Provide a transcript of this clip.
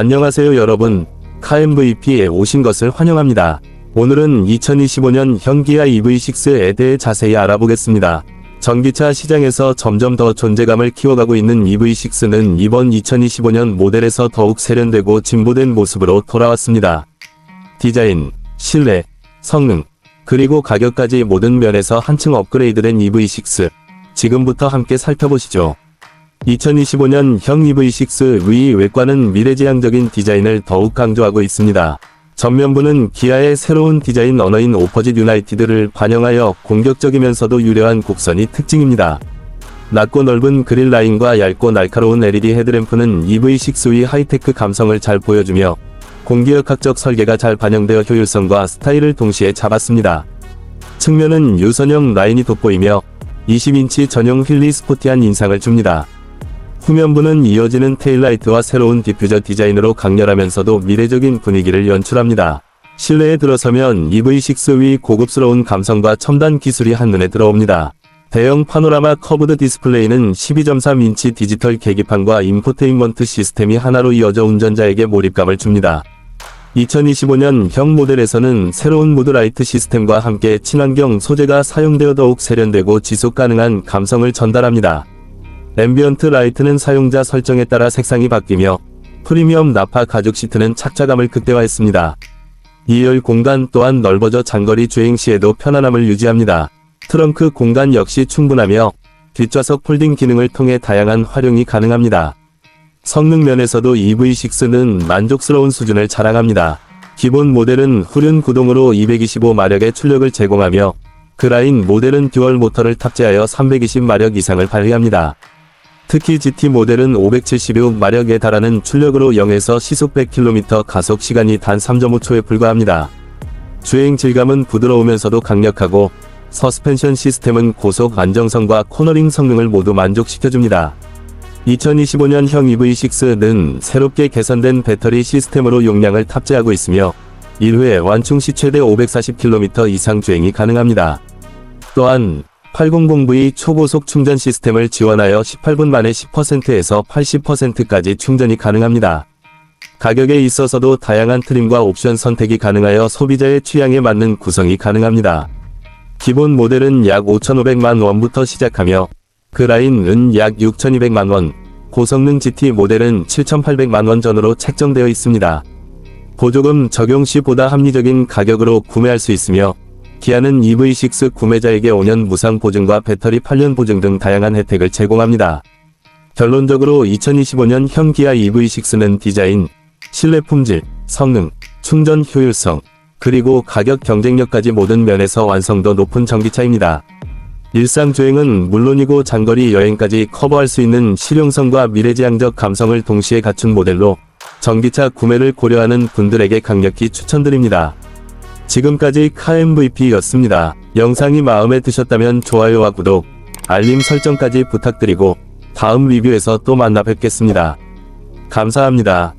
안녕하세요 여러분. 카MVP에 오신 것을 환영합니다. 오늘은 2025년 현기아 EV6에 대해 자세히 알아보겠습니다. 전기차 시장에서 점점 더 존재감을 키워가고 있는 EV6는 이번 2025년 모델에서 더욱 세련되고 진보된 모습으로 돌아왔습니다. 디자인, 실내, 성능, 그리고 가격까지 모든 면에서 한층 업그레이드된 EV6. 지금부터 함께 살펴보시죠. 2025년 형 EV6 위 외관은 미래지향적인 디자인을 더욱 강조하고 있습니다. 전면부는 기아의 새로운 디자인 언어인 오퍼짓 유나이티드를 반영하여 공격적이면서도 유려한 곡선이 특징입니다. 낮고 넓은 그릴 라인과 얇고 날카로운 LED 헤드램프는 EV6의 하이테크 감성을 잘 보여주며 공기역학적 설계가 잘 반영되어 효율성과 스타일을 동시에 잡았습니다. 측면은 유선형 라인이 돋보이며 20인치 전용 휠리 스포티한 인상을 줍니다. 후면부는 이어지는 테일라이트와 새로운 디퓨저 디자인으로 강렬하면서도 미래적인 분위기를 연출합니다. 실내에 들어서면 EV6 위 고급스러운 감성과 첨단 기술이 한눈에 들어옵니다. 대형 파노라마 커브드 디스플레이는 12.3인치 디지털 계기판과 인포테인먼트 시스템이 하나로 이어져 운전자에게 몰입감을 줍니다. 2025년 형 모델에서는 새로운 무드라이트 시스템과 함께 친환경 소재가 사용되어 더욱 세련되고 지속 가능한 감성을 전달합니다. 앰비언트 라이트는 사용자 설정에 따라 색상이 바뀌며 프리미엄 나파 가죽 시트는 착자감을 극대화했습니다. 2열 공간 또한 넓어져 장거리 주행 시에도 편안함을 유지합니다. 트렁크 공간 역시 충분하며 뒷좌석 폴딩 기능을 통해 다양한 활용이 가능합니다. 성능 면에서도 EV6는 만족스러운 수준을 자랑합니다. 기본 모델은 후륜 구동으로 225마력의 출력을 제공하며 그라인 모델은 듀얼 모터를 탑재하여 320마력 이상을 발휘합니다. 특히 GT 모델은 576마력에 달하는 출력으로 0에서 시속 100km 가속 시간이 단 3.5초에 불과합니다. 주행 질감은 부드러우면서도 강력하고 서스펜션 시스템은 고속 안정성과 코너링 성능을 모두 만족시켜줍니다. 2025년형 EV6는 새롭게 개선된 배터리 시스템으로 용량을 탑재하고 있으며 1회 완충 시 최대 540km 이상 주행이 가능합니다. 또한 800V 초고속 충전 시스템을 지원하여 18분 만에 10%에서 80%까지 충전이 가능합니다. 가격에 있어서도 다양한 트림과 옵션 선택이 가능하여 소비자의 취향에 맞는 구성이 가능합니다. 기본 모델은 약 5,500만 원부터 시작하며 그 라인은 약 6,200만 원, 고성능 GT 모델은 7,800만 원 전으로 책정되어 있습니다. 보조금 적용 시 보다 합리적인 가격으로 구매할 수 있으며 기아는 EV6 구매자에게 5년 무상 보증과 배터리 8년 보증 등 다양한 혜택을 제공합니다. 결론적으로 2025년 형 기아 EV6는 디자인, 실내 품질, 성능, 충전 효율성, 그리고 가격 경쟁력까지 모든 면에서 완성도 높은 전기차입니다. 일상 주행은 물론이고 장거리 여행까지 커버할 수 있는 실용성과 미래지향적 감성을 동시에 갖춘 모델로 전기차 구매를 고려하는 분들에게 강력히 추천드립니다. 지금까지 카MVP였습니다. 영상이 마음에 드셨다면 좋아요와 구독, 알림 설정까지 부탁드리고 다음 리뷰에서 또 만나 뵙겠습니다. 감사합니다.